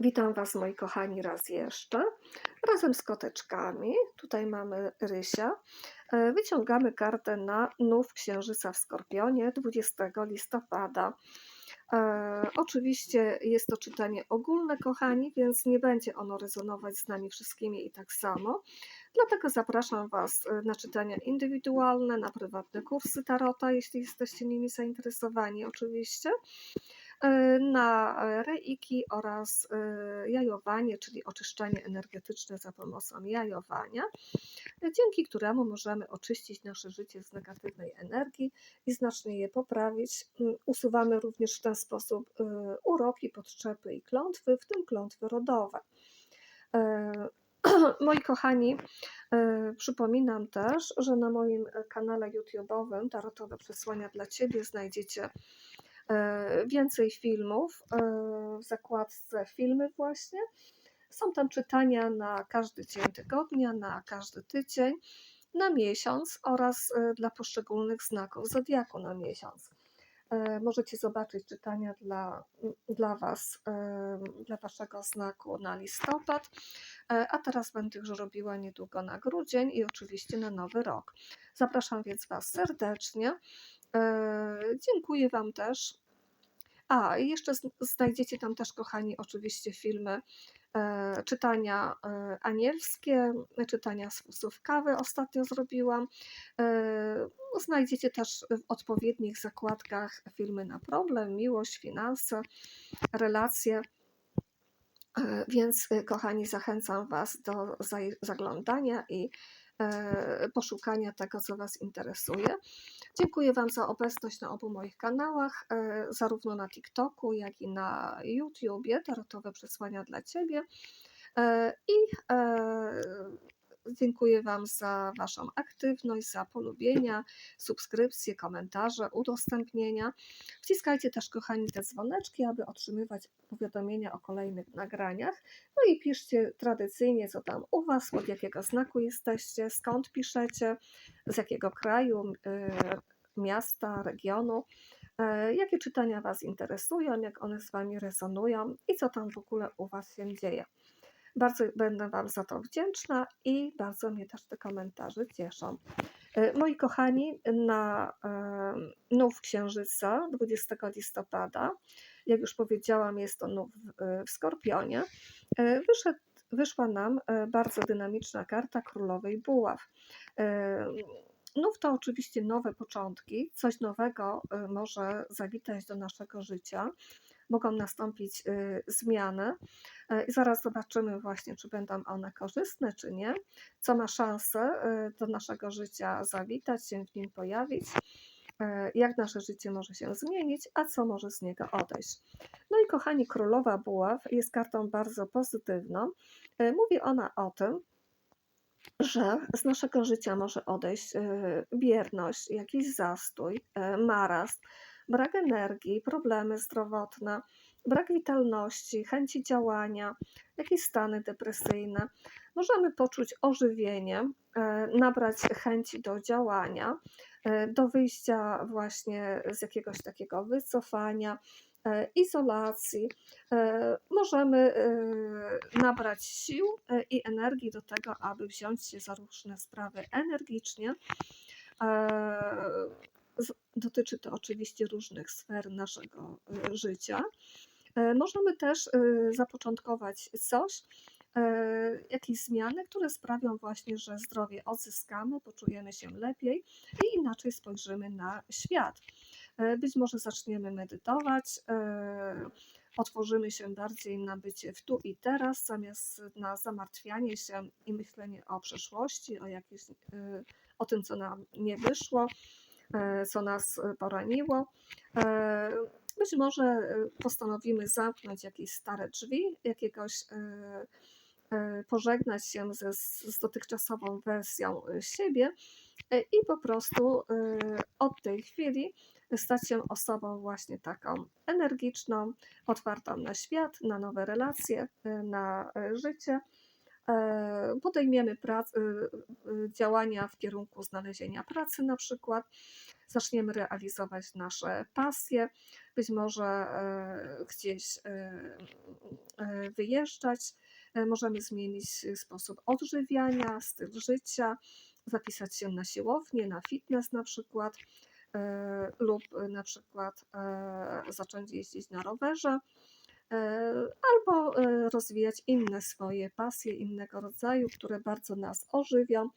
Witam Was, moi kochani, raz jeszcze. Razem z koteczkami. Tutaj mamy Rysia. E, Wyciągamy kartę na nów księżyca w Skorpionie 20 listopada. E, oczywiście jest to czytanie ogólne, kochani, więc nie będzie ono rezonować z nami wszystkimi i tak samo. Dlatego zapraszam Was e, na czytania indywidualne, na prywatne kursy Tarota, jeśli jesteście nimi zainteresowani, oczywiście. E, na reiki oraz e, jajowanie, czyli oczyszczanie energetyczne za pomocą jajowania, dzięki któremu możemy oczyścić nasze życie z negatywnej energii i znacznie je poprawić. Mm, usuwamy również w ten sposób e, uroki, podczepy i klątwy, w tym klątwy rodowe. Moi kochani, przypominam też, że na moim kanale YouTube'owym Tarotowe Przesłania dla Ciebie znajdziecie więcej filmów e, w zakładce filmy właśnie. Są tam czytania na każdy dzień tygodnia, na każdy tydzień, na miesiąc oraz e, dla poszczególnych znaków zodiaku na miesiąc. Możecie zobaczyć czytania dla, dla Was, dla Waszego znaku na listopad, a teraz będę już robiła niedługo na grudzień i oczywiście na nowy rok. Zapraszam więc Was serdecznie. Dziękuję Wam też. A, i jeszcze znajdziecie tam też, kochani, oczywiście filmy, e, czytania e, anielskie, czytania z fusów kawy ostatnio zrobiłam. E, znajdziecie też w odpowiednich zakładkach filmy na problem, miłość, finanse, relacje. E, więc, e, kochani, zachęcam Was do zaglądania i e, poszukania tego, co Was interesuje. Dziękuję Wam za obecność na obu moich kanałach, e, zarówno na TikToku, jak i na YouTubie, tarotowe przesłania dla Ciebie. E, I e, dziękuję Wam za Waszą aktywność, za polubienia, subskrypcje, komentarze, udostępnienia. Wciskajcie też, kochani, te dzwoneczki, aby otrzymywać powiadomienia o kolejnych nagraniach. No i piszcie tradycyjnie, co tam u Was, od jakiego znaku jesteście, skąd piszecie, z jakiego kraju, y, miasta, regionu. E, jakie czytania Was interesują, jak one z Wami rezonują i co tam w ogóle u Was się dzieje. Bardzo będę Wam za to wdzięczna i bardzo mnie też te komentarze cieszą. E, moi kochani, na e, nów księżyca 20 listopada, jak już powiedziałam, jest to nów w Skorpionie, wyszedł, wyszła nam bardzo dynamiczna karta Królowej Buław. Nów to oczywiście nowe początki, coś nowego może zawitać do naszego życia mogą nastąpić y, zmiany. Y, I zaraz zobaczymy właśnie, czy będą one korzystne, czy nie, co ma szansę y, do naszego życia zawitać, się w nim pojawić, jak nasze życie może się zmienić, a co może z niego odejść. No i kochani, Królowa Buław jest kartą bardzo pozytywną. Mówi ona o tym, że z naszego życia może odejść bierność, jakiś zastój, marazm, brak energii, problemy zdrowotne, brak witalności, chęci działania, jakieś stany depresyjne. Możemy poczuć ożywienie, e, nabrać chęci do działania, e, do wyjścia właśnie z jakiegoś takiego wycofania, e, izolacji. Możemy nabrać sił i energii do tego, aby wziąć się za różne sprawy energicznie Dotyczy to oczywiście różnych sfer naszego e, życia. E, możemy też e, zapoczątkować coś, jakieś zmiany, które sprawią właśnie, że zdrowie odzyskamy, poczujemy się lepiej i inaczej spojrzymy na świat. Być może zaczniemy medytować, otworzymy się bardziej na bycie w tu i teraz, zamiast na zamartwianie się i myślenie o przeszłości, o, jakieś, o tym, co nam nie wyszło. E, co nas e, poraniło. E, być może postanowimy zamknąć jakieś stare drzwi, jakiegoś pożegnać się ze, z dotychczasową wersją siebie i po prostu od tej chwili stać się osobą właśnie taką energiczną, otwartą na świat, na nowe relacje, na życie podejmiemy prac, y, y, działania w kierunku znalezienia pracy na przykład, zaczniemy realizować nasze pasje, być może e, gdzieś e, e, wyjeżdżać, e, możemy zmienić e, sposób odżywiania, styl życia, zapisać się na siłownię, na fitness na przykład, e, lub e, na przykład e, zacząć jeździć na rowerze, e, albo e, rozwijać inne swoje pasje innego rodzaju, które bardzo nas ożywią,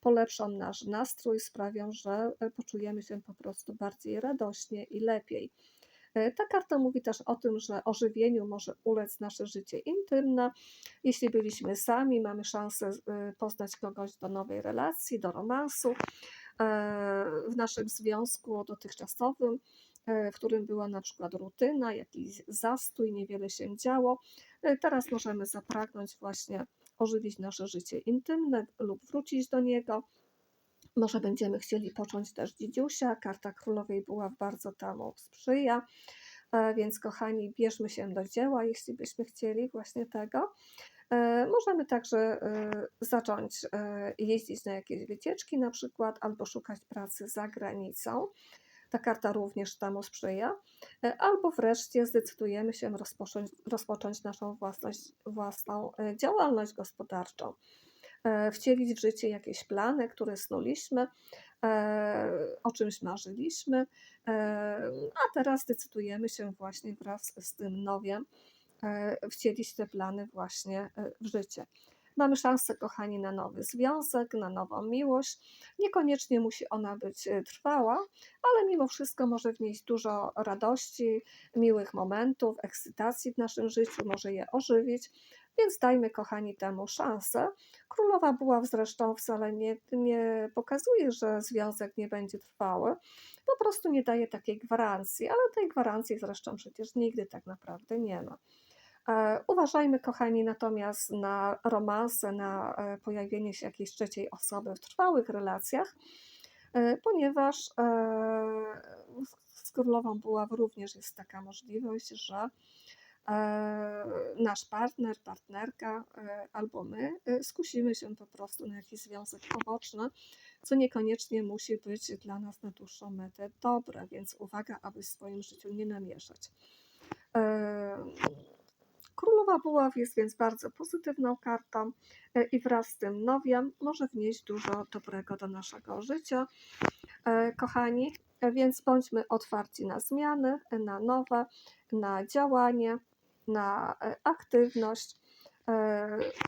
polepszą nasz nastrój, sprawią, że e, poczujemy się po prostu bardziej radośnie i lepiej. E, Ta karta mówi też o tym, że ożywieniu może ulec nasze życie intymne. Jeśli byliśmy sami, mamy szansę e, poznać kogoś do nowej relacji, do romansu. E, W naszym związku dotychczasowym, e, w którym była na przykład rutyna, jakiś zastój, niewiele się działo, e, teraz możemy zapragnąć właśnie ożywić nasze życie intymne lub wrócić do niego. Może będziemy chcieli począć też dziedziusia. Karta królowej buław bardzo temu sprzyja. E, Więc, kochani, bierzmy się do dzieła, jeśli byśmy chcieli właśnie tego. E, Możemy także e, zacząć e, jeździć na jakieś wycieczki, na przykład, albo szukać pracy za granicą. Ta karta również temu sprzyja. E, Albo wreszcie zdecydujemy się rozpocząć, rozpocząć naszą własność, własną e, działalność gospodarczą e, wcielić w życie jakieś plany, które snuliśmy, o czymś marzyliśmy, a teraz decydujemy się właśnie wraz z tym nowiem wcielić te plany właśnie w życie. Mamy szansę, kochani, na nowy związek, na nową miłość. Niekoniecznie musi ona być e, trwała, ale mimo wszystko może wnieść dużo radości, miłych momentów, ekscytacji w naszym życiu, może je ożywić. Więc dajmy, kochani, temu szansę. Królowa Buław zresztą wcale nie, nie pokazuje, że związek nie będzie trwały. Po prostu nie daje takiej gwarancji, ale tej gwarancji zresztą przecież nigdy tak naprawdę nie ma. E, Uważajmy, kochani, natomiast na romanse, na e, pojawienie się jakiejś trzeciej osoby w trwałych relacjach, e, ponieważ z królową Buław również jest taka możliwość, że nasz partner, partnerka albo my skusimy się po prostu na jakiś związek poboczny, co niekoniecznie musi być dla nas na dłuższą metę dobre, więc uwaga, aby w swoim życiu nie namieszać. Królowa Buław jest więc bardzo pozytywną kartą e, i wraz z tym nowiem może wnieść dużo dobrego do naszego życia. E, Kochani, e, więc bądźmy otwarci na zmiany, na nowe, na działanie, na aktywność.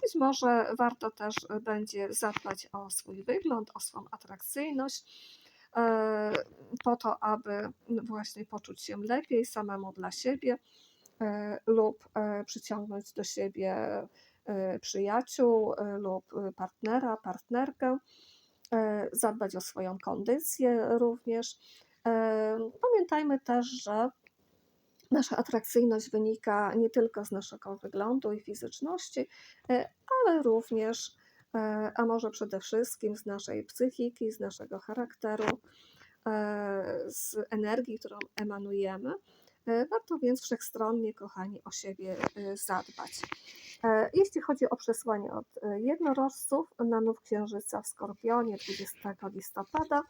Być może warto też będzie zadbać o swój wygląd, o swą atrakcyjność, po to, aby właśnie poczuć się lepiej samemu dla siebie lub e, przyciągnąć do siebie e, przyjaciół e, lub e, partnera, partnerkę, e, zadbać o swoją kondycję również. E, Pamiętajmy też, że nasza atrakcyjność wynika nie tylko z naszego wyglądu i fizyczności, e, ale również, e, a może przede wszystkim z naszej psychiki, z naszego charakteru, e, z energii, którą emanujemy. E, Warto więc wszechstronnie, kochani, o siebie e, zadbać. E, Jeśli chodzi o przesłanie od jednorożców na nów księżyca w Skorpionie 20 listopada,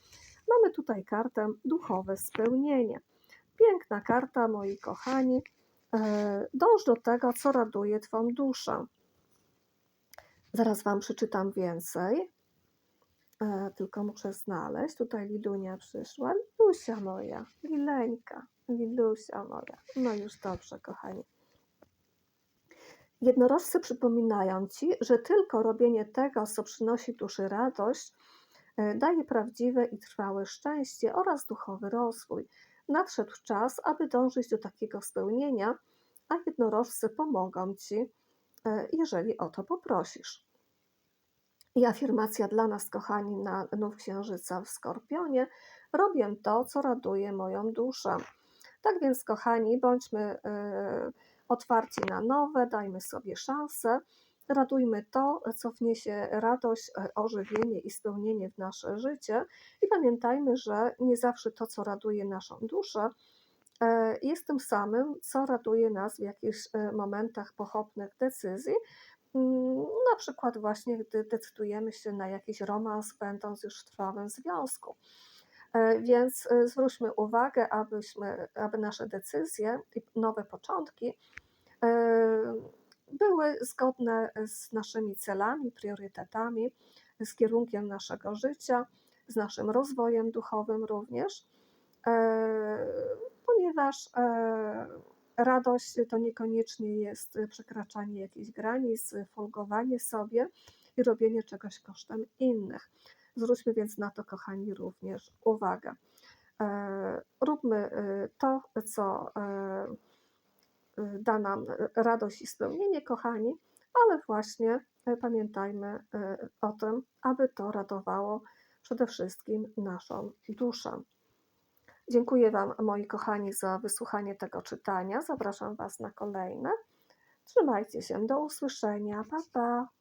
mamy tutaj kartę duchowe spełnienie. Piękna karta, moi kochani. Dąż do tego, co raduje Twą duszę. Zaraz Wam przeczytam więcej. E, Tylko muszę znaleźć. Tutaj Lilunia przyszła. Lilusia moja, Lileńka, Lilusia moja. No już dobrze, kochani. Jednorożcy przypominają Ci, że tylko robienie tego, co przynosi duszy radość, e, daje prawdziwe i trwałe szczęście oraz duchowy rozwój. Nadszedł czas, aby dążyć do takiego spełnienia, a jednorożcy pomogą Ci, e, jeżeli o to poprosisz. I afirmacja dla nas, kochani, na nów księżyca w Skorpionie. Robię to, co raduje moją duszę. Tak więc, kochani, bądźmy e, otwarci na nowe, dajmy sobie szansę, radujmy to, co wniesie radość, e, ożywienie i spełnienie w nasze życie. I pamiętajmy, że nie zawsze to, co raduje naszą duszę, e, jest tym samym, co raduje nas w jakichś momentach pochopnych decyzji. Mm, Na przykład właśnie, gdy decydujemy się na jakiś romans, będąc już w trwałym związku. E, Więc e, zwróćmy uwagę, abyśmy, aby nasze decyzje i nowe początki e, były zgodne z naszymi celami, priorytetami, z kierunkiem naszego życia, z naszym rozwojem duchowym również, ponieważ radość to niekoniecznie jest przekraczanie jakichś granic, folgowanie sobie i robienie czegoś kosztem innych. Zwróćmy więc na to, kochani, również uwagę. E, Róbmy e, to, co e, e, da nam radość i spełnienie, kochani, ale właśnie e, pamiętajmy e, o tym, aby to radowało przede wszystkim naszą duszę. Dziękuję Wam, moi kochani, za wysłuchanie tego czytania. Zapraszam Was na kolejne. Trzymajcie się, do usłyszenia. Pa, pa.